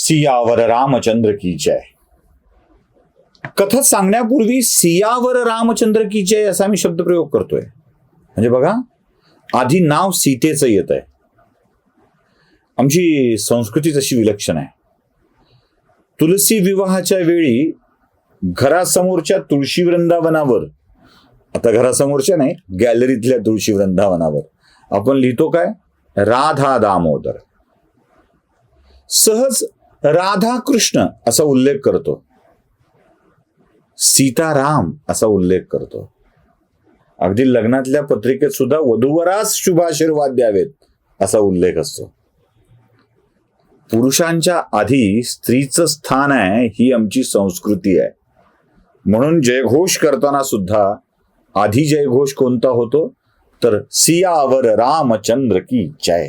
सियावर रामचंद्र की जय. कथा सांगण्यापूर्वी सियावर रामचंद्र की जय असा मी शब्दप्रयोग करतोय. म्हणजे बघा आधी नाव सीतेचं येत आहे. आमची संस्कृती तशी विलक्षण आहे. तुलसी विवाहाच्या वेळी घरासमोरच्या तुळशी वृंदावनावर आता घरासमोरच्या नाही गॅलरीतल्या तुळशी वृंदावनावर आपण लिहितो काय? राधा दामोदर. सहज राधा कृष्ण असा उल्लेख करतो. सीताराम असा उल्लेख करतो. अगदी लग्नातल्या पत्रिकेत सुद्धा वधूवरास शुभाशीर्वाद द्यावेत असा उल्लेख असतो. पुरुषांच्या आधी स्त्रीचं स्थान आहे ही आमची संस्कृती आहे. म्हणून जयघोष करताना सुद्धा आधी जयघोष कोणता होतो? तर सियावर रामचंद्र की जय.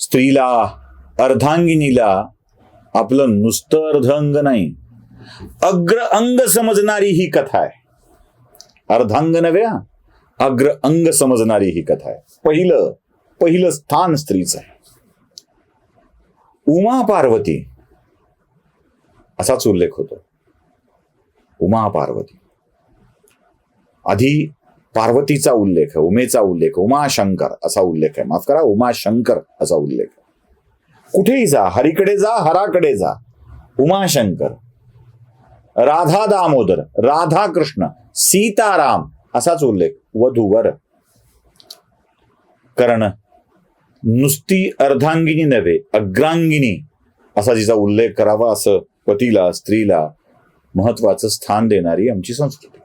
स्त्रीला अर्धांगिनीला आपलं नुसतं अर्धअंग नाही. अग्र अंग समजणारी ही कथा आहे. अर्धांग नव्या अग्र अंग समजणारी ही कथा आहे. पहिलं पहिलं स्थान स्त्रीचं आहे. उमा पार्वती असाच उल्लेख होतो. उमा पार्वती. आधी पार्वतीचा उल्लेख आहे उमेचा उल्लेख उमाशंकर असा उल्लेख आहे. माफ करा उमाशंकर असा उल्लेख आहे. कुठेही जा हरीकडे जा हराकडे जा. उमाशंकर राधा दामोदर राधा कृष्ण सीताराम असाच उल्लेख वधूवर. कारण नुसती अर्धांगिनी नव्हे अग्रांगिनी असा जिचा उल्लेख करावा असं पतीला स्त्रीला महत्वाचं स्थान देणारी आमची संस्कृती.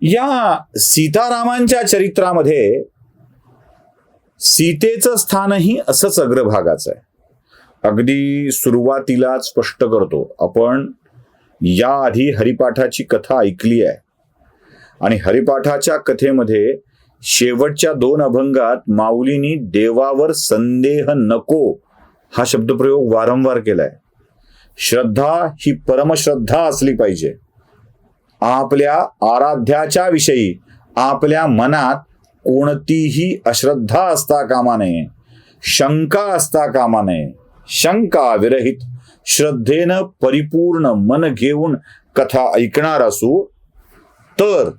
या सीतारामांच्या चरित्रामध्ये सीतेचं स्थानही असंच अग्रभागाचं आहे. अगदी सुरुवातीलाच स्पष्ट करतो आपण याआधी हरिपाठाची कथा ऐकली आहे. आणि हरिपाठाच्या कथेमध्ये शेवटच्या दोन अभंगात माऊलीनी देवावर संदेह नको हा शब्दप्रयोग वारंवार केलाय. श्रद्धा ही परमश्रद्धा असली पाहिजे. आपल्या आराध्याच्या विषयी आपल्या मनात कोणतीही अश्रद्धा असता कामा नये शंका असता कामा नये. शंका विरहित श्रद्धेनं परिपूर्ण मन घेऊन कथा ऐकणार असू तर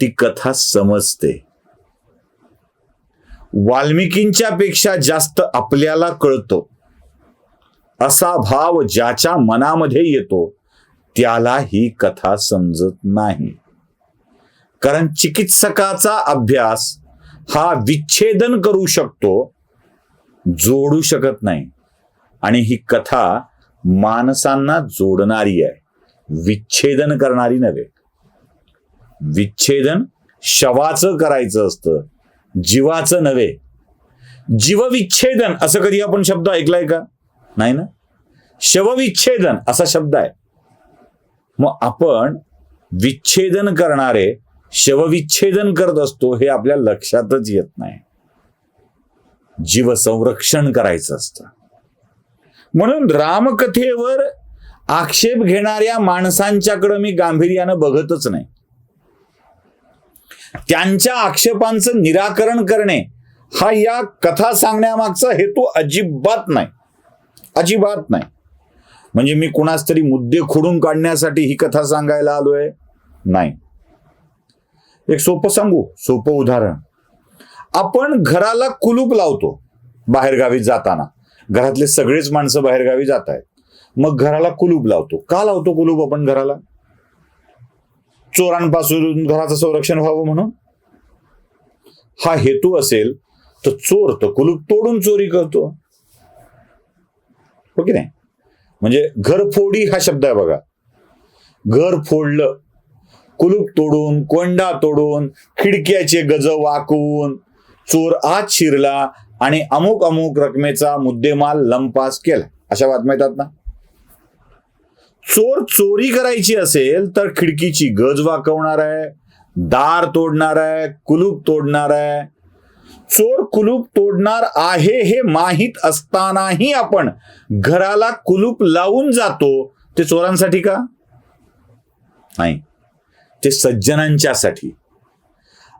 ती कथा समजते. वाल्मिकींच्या पेक्षा जास्त आपल्याला कळतो. असा भाव ज्याच्या मनामध्ये येतो त्याला ही कथा समजत नाही. कारण चिकित्सकाचा अभ्यास हा विच्छेदन करू शकतो जोडू शकत नाही. आणि ही कथा माणसांना जोडणारी आहे. विच्छेदन करणारी नव्हे. विच्छेदन शवाचं करायचं असतं जीवाचं नव्हे. जीवविच्छेदन असं कधी आपण शब्द ऐकलाय का? नाही ना? शवविच्छेदन असा शब्द आहे. मग आपण विच्छेदन करणारे शवविच्छेदन करत असतो हे आपल्या लक्षातच येत नाही. जीव संरक्षण करायचं असतं. म्हणून रामकथेवर आक्षेप घेणाऱ्या माणसांच्याकडं मी गांभीर्यानं बघतच नाही. त्यांच्या आक्षेपांचं निराकरण करणे हा या कथा सांगण्यामागचा हेतू अजिबात नाही. अजिबात नाही. म्हणजे मी कुणाच तरी मुद्दे खोडून काढण्यासाठी ही कथा सांगायला आलोय? नाही. एक सोपं सांगू सोपं उदाहरण. आपण घराला कुलूप लावतो बाहेरगावी जाताना. घरातले सगळेच माणसं बाहेरगावी जात आहेत. मग घराला कुलूप लावतो. का लावतो कुलूप आपण घराला? चोरांपासून घराचं संरक्षण व्हावं म्हणून? हा हेतू असेल तर चोर तर कुलूप तोडून चोरी करतो. हो की नाही? म्हणजे घरफोडी हा शब्द आहे बघा. घर फोडलं कुलूप तोडून कोंडा तोडून खिडक्याचे गज वाकवून चोर आत शिरला आणि अमुक अमुक रकमेचा मुद्देमाल लंपास केला. अशा बातम्या येतात ना? चोर चोरी करायची असेल तर खिडकीची गज वाकवणार आहे दार तोडणार आहे कुलूप तोडणार आहे चोर कुलूप तोडणार आहे हे माहीत असतानाही आपण घराला कुलूप लावून जातो ते चोरांसाठी का? नाही. ते सज्जनांच्यासाठी.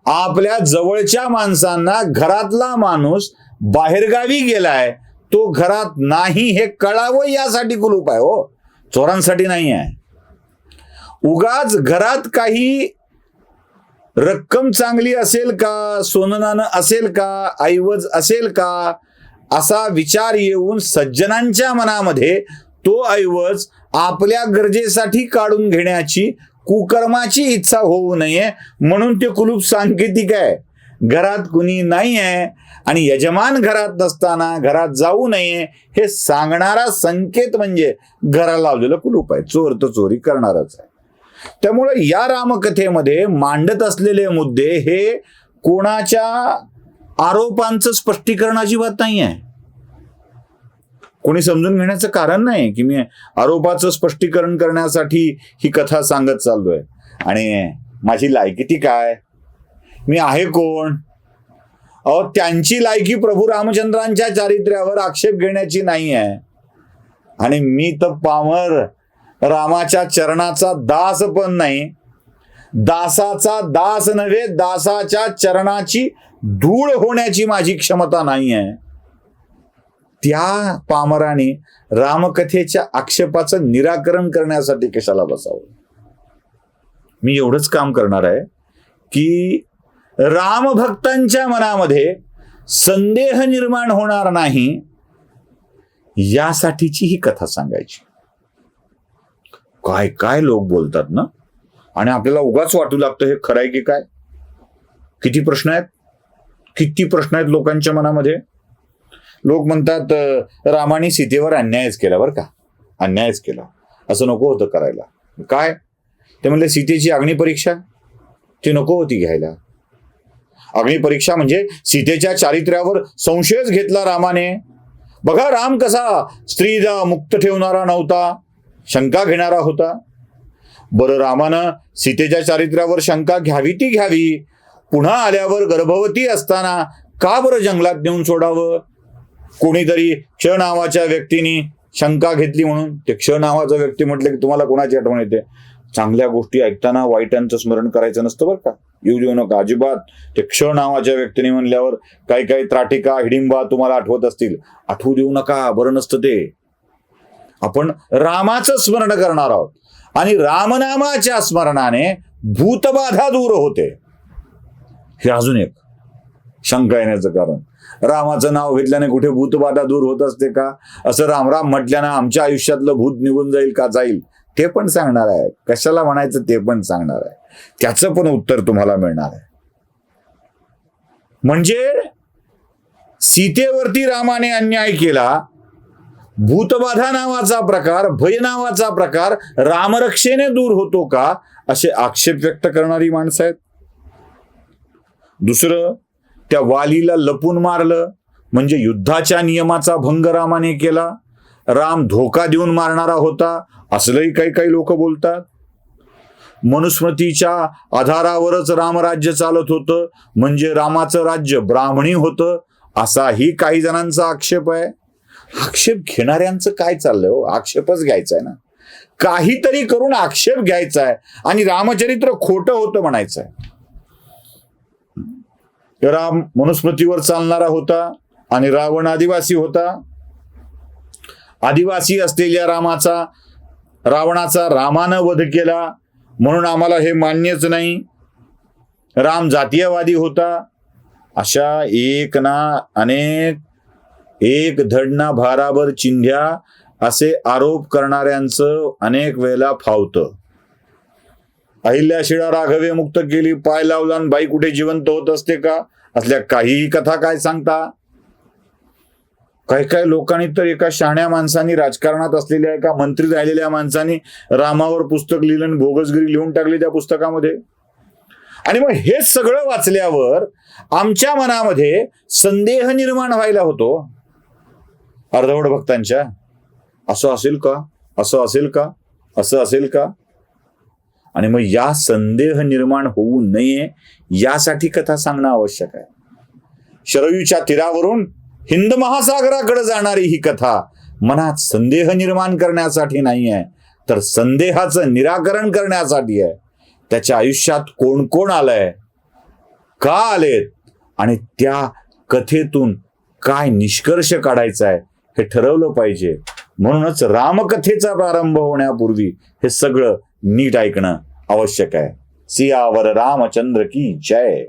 आपल्या जवळच्या माणसांना घरातला माणूस बाहेरगावी गेलाय तो घरात नाही हे कळावं यासाठी कुलूप आहे हो. चोरांसाठी नाही आहे उगाच घरात काही रक्कम चांगली असेल का? सोननानं असेल का? ऐवज असेल का? असा विचार येऊन सज्जनांच्या मनामध्ये तो ऐवज आपल्या गरजेसाठी काढून घेण्याची कुकर्माची इच्छा होऊ नये म्हणून ते कुलूप सांकेतिक आहे. घरात कुणी नाही आहे आणि यजमान घरात नसताना घरात जाऊ नये हे सांगणारा संकेत म्हणजे घराला लावलेलं कुलूप आहे. चोर तर चोरी करणारच आहे. त्यामुळे या रामकथेमध्ये मांडत असलेले मुद्दे हे कोणाच्या आरोपांचं स्पष्टीकरण अजिबात नाही आहे कोणी समजून घेण्याचं कारण नाही की मी आरोपाचं स्पष्टीकरण करण्यासाठी ही कथा सांगत चाललोय. आणि माझी लायकी ती काय? मी आहे कोण? अहो त्यांची लायकी प्रभू रामचंद्रांच्या चारित्र्यावर आक्षेप घेण्याची नाही आहे आणि मी तर पामर. रामाच्या चरणाचा दास पण नाही. दासाचा दास नव्हे दासाच्या चरणाची धूळ होण्याची माझी क्षमता नाही आहे. त्या पामराने रामकथेच्या आक्षेपाचं निराकरण करण्यासाठी कशाला बसावं? मी एवढंच काम करणार आहे की रामभक्तांच्या मनामध्ये संदेह निर्माण होणार नाही यासाठीची ही कथा सांगायची. काय काय लोक बोलतात ना? आणि आपल्याला उगाच वाटू लागतं हे खरंय की काय? किती प्रश्न आहेत? किती प्रश्न आहेत लोकांच्या मनामध्ये? लोक म्हणतात रामाने सीतेवर अन्यायच केला बरं का? अन्यायच केला. असं नको होतं करायला. काय? ते म्हणले सीतेची अग्निपरीक्षा? ती नको होती घ्यायला. अग्निपरीक्षा म्हणजे सीतेच्या चारित्र्यावर संशयच घेतला रामाने. बघा राम कसा स्त्रीला मुक्त ठेवणारा नव्हता. शंका घेणारा होता. बरं रामानं सीतेच्या चारित्र्यावर शंका घ्यावी ती घ्यावी. पुन्हा आल्यावर गर्भवती असताना का बरं जंगलात नेऊन सोडावं? कोणीतरी क्ष नावाच्या व्यक्तीने शंका घेतली म्हणून. ते क्ष नावाचा व्यक्ती म्हटलं की तुम्हाला कोणाची आठवण येते? चांगल्या गोष्टी ऐकताना वाईटांचं स्मरण करायचं नसतं बरं का? येऊ देऊ नका अजिबात. ते क्ष नावाच्या व्यक्तीने म्हणल्यावर काही काही त्राटिका हिडिंबा तुम्हाला आठवत असतील. आठवू देऊ नका बरं नसतं ते. आपण रामाचं स्मरण करणार आहोत. आणि रामनामाच्या स्मरणाने भूतबाधा दूर होते. हे अजून एक शंका येण्याचं कारण. रामाचं नाव घेतल्याने कुठे भूतबाधा दूर होत असते का? असं राम राम म्हटल्यानं आमच्या आयुष्यातलं भूत निघून जाईल का जाईल? ते पण सांगणार आहे. कशाला म्हणायचं ते पण सांगणार आहे. त्याचं पण उत्तर तुम्हाला मिळणार आहे. म्हणजे सीतेवरती रामाने अन्याय केला भूतबाधा नावाचा प्रकार भय नावाचा प्रकार रामरक्षेने दूर होतो का? असे आक्षेप व्यक्त करणारी माणसं आहेत. दुसरं त्या वालीला लपून मारलं म्हणजे युद्धाच्या नियमाचा भंग रामाने केला. राम धोका देऊन मारणारा होता असलंही काही काही लोक बोलतात. मनुस्मृतीच्या आधारावरच रामराज्य चालत होतं म्हणजे रामाचं राज्य ब्राह्मणी होतं असाही काही जणांचा आक्षेप आहे. आक्षेप घेणाऱ्यांचं काय चाललंय हो? आक्षेपच घ्यायचा आहे ना. काहीतरी करून आक्षेप घ्यायचा आहे आणि रामचरित्र खोटं होतं म्हणायचं आहे राम मनुस्मृतीवर चालणारा होता आणि रावण आदिवासी होता. आदिवासी असलेल्या रामाचा रावणाचा रामानं वध केला. म्हणून आम्हाला हे मान्यच नाही. राम जातीयवादी होता. अशा एक ना अनेक एक धडना भाराभर चिंध्या असे आरोप करणाऱ्यांचं अनेक वेळेला फावतं. अहिल्या शिळा राघवे मुक्त केली पाय लावला बाई कुठे जिवंत होत असते का? असल्या काहीही कथा काय सांगता? काही काही लोकांनी तर एका शहाण्या माणसांनी राजकारणात असलेल्या एका मंत्री राहिलेल्या माणसांनी रामावर पुस्तक लिहिलं आणि भोगसगिरी लिहून टाकली त्या पुस्तकामध्ये. आणि मग हे सगळं वाचल्यावर आमच्या मनामध्ये संदेह निर्माण व्हायला होतो. अर्धवट भक्तांच्या. असं असेल का? असं असेल का? असं असेल का? आणि मग या संदेह निर्माण होऊ नये यासाठी कथा सांगणं आवश्यक आहे. शरयूच्या तीरावरून हिंद महासागराकडे जाणारी ही कथा मनात संदेह निर्माण करण्यासाठी नाही आहे तर संदेहाचं निराकरण करण्यासाठी आहे. त्याच्या आयुष्यात कोण कोण आलंय? का आलेत? आणि त्या कथेतून काय निष्कर्ष काढायचा आहे? हे ठरवलं पाहिजे. म्हणूनच रामकथेचा प्रारंभ होण्यापूर्वी हे सगळं नीट ऐकणं आवश्यक आहे. सियावर रामचंद्र की जय.